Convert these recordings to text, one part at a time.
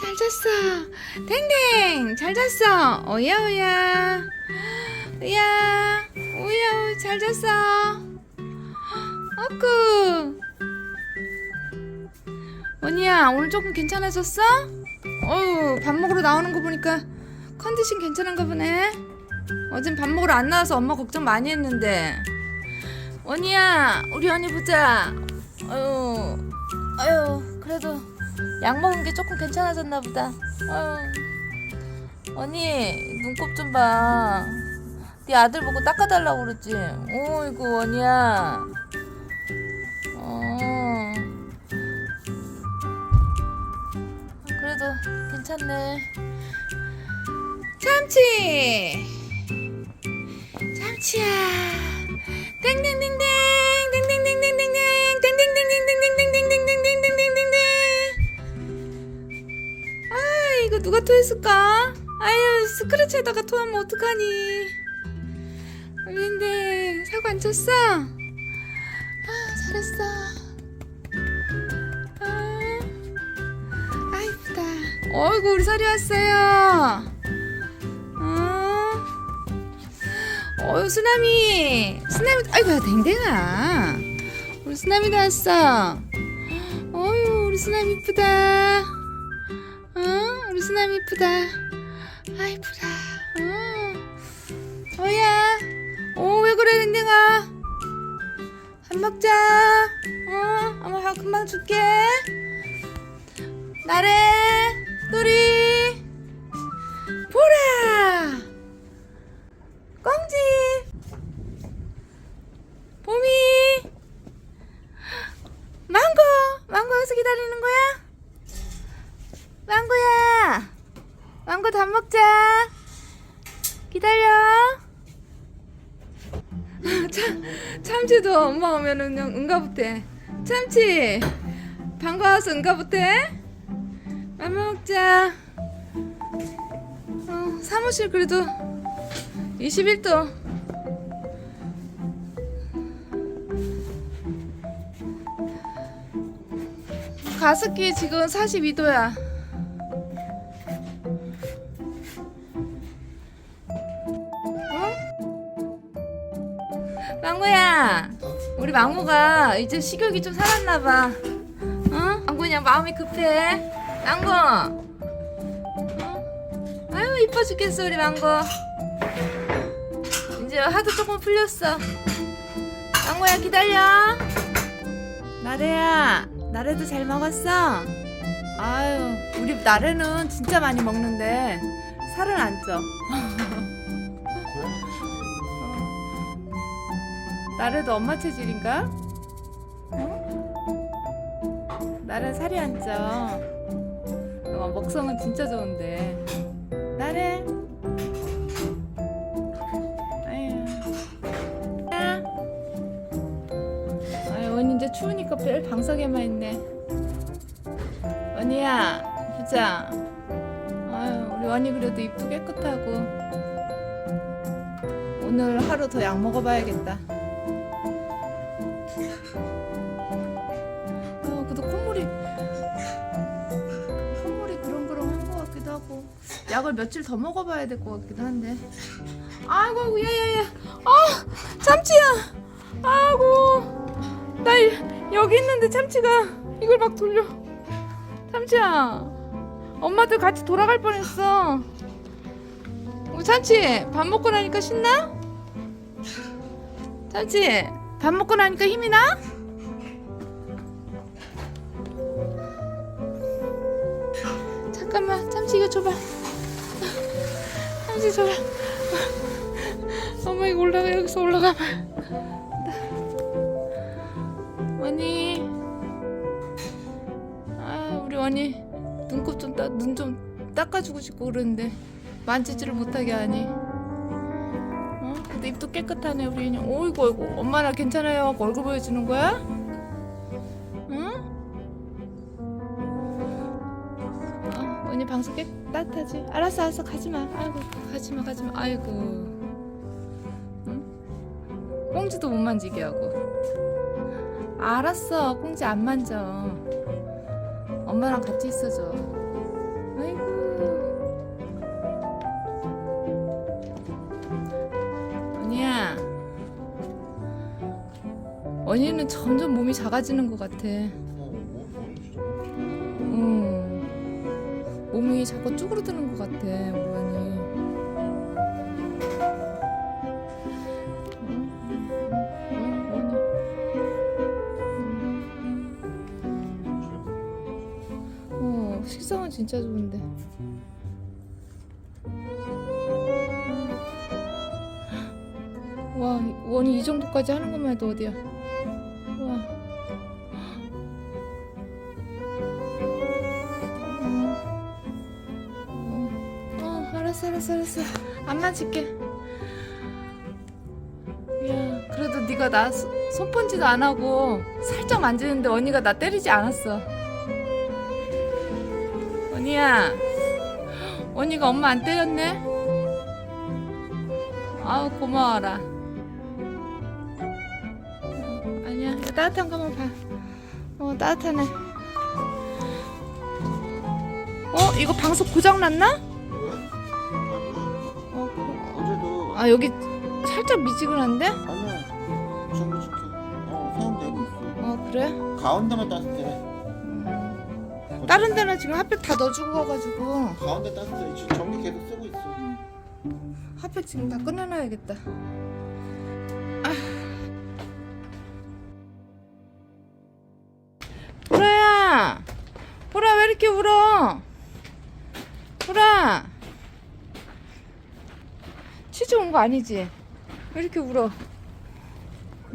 잘 잤어. 댕댕, 잘 잤어. 오야, 오야. 오야, 오야, 잘 잤어. 어쿠. 원이야, 오늘 조금 괜찮아졌어? 어우, 밥 먹으러 나오는 거 보니까 컨디션 괜찮은가 보네. 어젠 밥 먹으러 안 나와서 엄마 걱정 많이 했는데. 원이야, 우리 언니 보자. 아유, 아유, 그래도 약 먹은 게 조금 괜찮아졌나 보다. 아유. 언니, 눈곱 좀 봐. 네 아들 보고 닦아달라고 그랬지. 어이구, 원이야. 어. 그래도 괜찮네. 참치! 참치야! 토했을까? 아유, 스크래치에다가 토하면 어떡하니? 근데 사고 안 쳤어? 아, 잘했어. 아. 아 이쁘다. 어이구 우리 설이 왔어요. 어. 어유 수남이. 수남이. 아이고 댕댕아. 우리 수남이도 왔어. 어유 우리 수남이 이쁘다. 수남이 이쁘다. 아 이쁘다. 어. 어야. 어왜 그래 댕댕아. 밥 먹자. 어 엄마 밥 금방 줄게. 나래 또리 참치도 엄마 오면은 그냥 응가부태 참치 반가워서 응가부태 밥 먹자. 어, 사무실 그래도 21도. 가습기 지금 42도야. 망고야, 우리 망고가 이제 식욕이 좀 살았나 봐. 어? 망고냐 마음이 급해. 망고. 어? 아유 이뻐 죽겠어 우리 망고. 이제 하도 조금 풀렸어. 망고야 기다려. 나래야, 나래도 잘 먹었어. 아유 우리 나래는 진짜 많이 먹는데 살은 안 쪄. 어. 나래도 엄마 체질인가? 어? 나래 살이 안 쪄. 어, 먹성은 진짜 좋은데. 나래. 아유. 야. 아유, 언니 이제 추우니까 별 방석에만 있네. 언니야, 보자. 아유, 우리 언니 그래도 입도 깨끗하고. 오늘 하루 더 약 먹어봐야겠다. 약을 며칠 더 먹어봐야 될 것 같기도 한데. 아이고 야야야. 아 참치야. 아이고. 나 이- 여기 있는데 참치가 이걸 막 돌려. 참치야 엄마들 같이 돌아갈 뻔했어. 우리 참치 밥 먹고 나니까 신나? 참치 밥 먹고 나니까 힘이 나? 잠깐만 참치 이거 줘봐 참치 줘봐 엄마 이거 올라가 여기서 올라가봐. 원이 아 우리 원이 눈곱 좀눈 좀 닦아주고 싶고 그러는데 만지지를 못하게 하니. 어? 근데 입도 깨끗하네 우리. 인형 어이구 어이구. 엄마 나 괜찮아요. 얼굴 보여주는 거야? 장소 깨끗하지? 알았어 알았어. 가지마. 아이고 가지마 가지마. 아이고. 응? 꽁지도 못 만지게 하고. 알았어. 꽁지 안 만져. 엄마랑 같이 있어줘. 아이고. 언니야. 언니는 점점 몸이 작아지는 것 같아. 몸이 자꾸 쭈그러드는 것 같아, 언니. 어, 식성은 진짜 좋은데. 와, 원이 이 정도까지 하는 것만 해도 어디야? 알았어, 알았어, 알았어. 안 만질게. 야, 그래도 네가 나 소- 손번지도 안 하고 살짝 만지는데 언니가 나 때리지 않았어. 언니야, 언니가 엄마 안 때렸네? 아우 고마워라. 어, 아니야, 따뜻한 거 한번 봐. 어 따뜻하네. 어 이거 방석 고장 났나? 아 여기 살짝 미지근한데? 아니야. 줄게. 어, 사용되고 있어. 어 그래? 가운데만 따뜻해. 음. 다른 데는 지금 핫팩 다 넣어주고 가가지고 가운데 따뜻해. 지금 전기 계속 쓰고 있어. 핫팩 지금 다 끝내놔야겠다. 아. 보라야, 보라 왜 이렇게 울어? 보라, 치즈 온 거 아니지? 왜 이렇게 울어?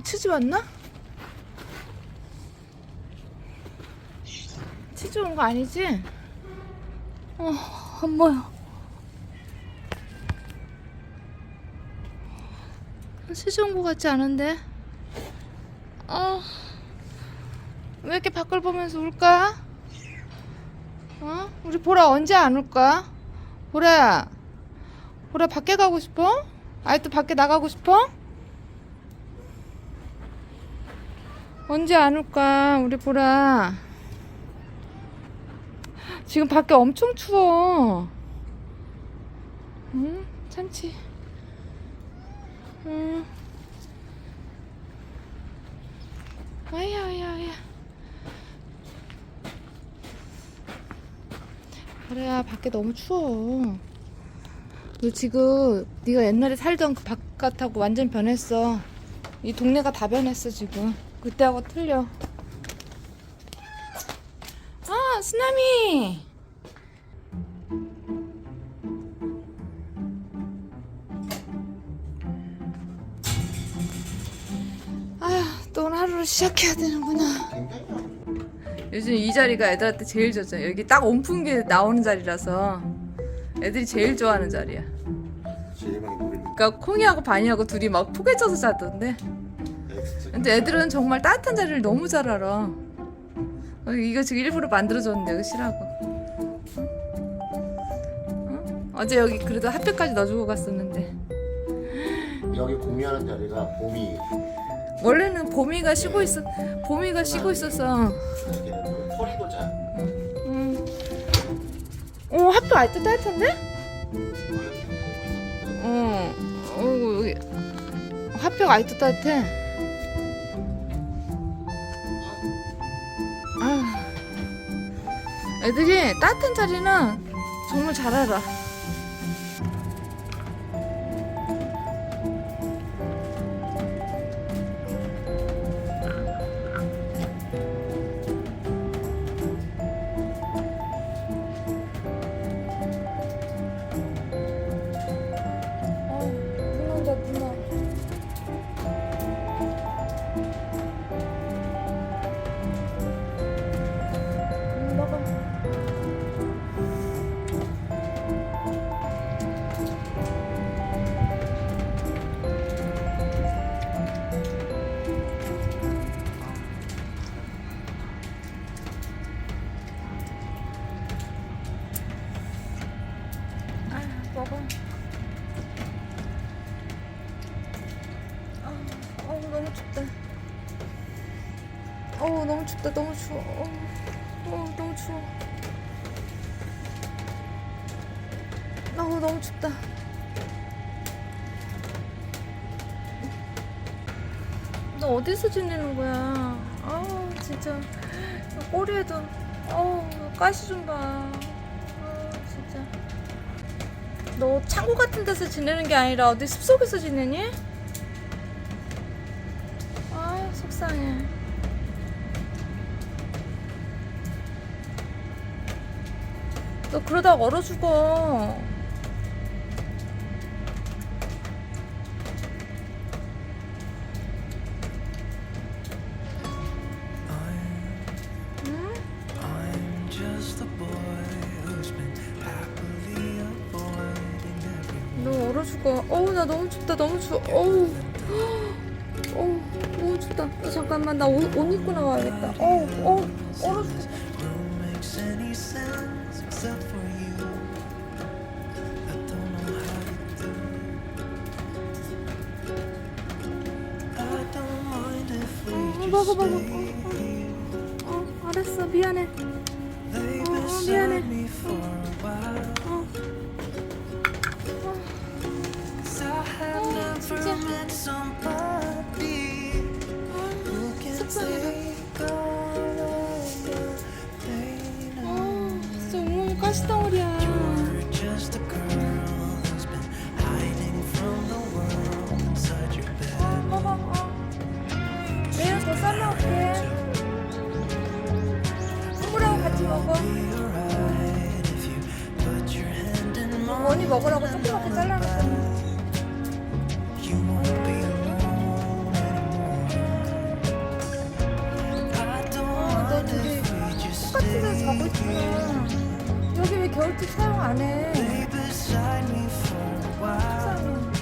치즈 왔나? 치즈 온 거 아니지? 어, 안 보여. 치즈 온 거 같지 않은데? 어, 왜 이렇게 밖을 보면서 울까? 어? 우리 보라 언제 안 올까? 보라야, 보라 밖에 가고 싶어? 아직도 밖에 나가고 싶어? 언제 안 올까, 우리 보라? 지금 밖에 엄청 추워. 응? 참치. 응. 아야, 아야, 아야. 그래야 밖에 너무 추워. 너 지금 네가 옛날에 살던 그 바깥하고 완전 변했어. 이 동네가 다 변했어 지금. 그때하고 틀려. 아, 쓰나미. 아휴, 또 오늘 하루를 시작해야 되는구나. 요즘 이 자리가 애들한테 제일 좋죠. 여기 딱 온풍기 나오는 자리라서 애들이 제일 좋아하는 자리야. 제일 많이 노리는 그러니까 콩이하고 바니하고 둘이 막 포개져서 자던데. 엑스. 근데 애들은 정말 따뜻한 자리를 너무 잘 알아. 어, 이거 지금 일부러 만들어줬는데 이거 싫어하고. 응? 어제 여기 그래도 핫팩까지 넣어주고 갔었는데 여기 공유하는 자리가 봄이 원래는 봄이가 쉬고 있어 봄이가 쉬고 있어서 이렇게 소리도 잘. 음. 오 핫팩 아직도 따뜻한데? 어, 어 여기 핫팩 아직도 따뜻해. 아, 애들이 따뜻한 자리는 정말 잘 알아. 어우 너무 추워. 어우 너무 추워. 어우 너무 춥다. 너 어디서 지내는 거야? 아 진짜 꼬리에도 어 가시 좀 봐. 아 진짜. 너 창고 같은 데서 지내는 게 아니라 어디 숲속에서 지내니? 아 속상해. 너 그러다가 얼어 죽어. 너 얼어. 어우 나 너무 춥다. 너무 추워. 어우. 어우 너무 춥다. 어, 잠깐만 나 옷 입고 나와야겠다. 어우 어우 얼어 죽어. Don't makes any sense except for you. I don't know how you do. I don't mind if we 어, just 먹어 먹어. stay here. 어, 어, 어 알았어 미안해. Lay 어, beside 미안해. me for a while. 원이 먹으라고 조그맣게 don't 너 just 똑같은 stay 자고 있구나. 여기 왜 겨울집 사용 안 해? 속상해.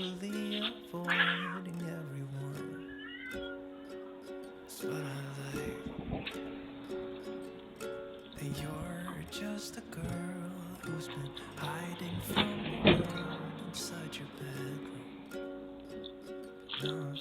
Happily avoiding everyone. That's what I like. And you're just a girl who's been hiding from the world inside your bedroom. Now I've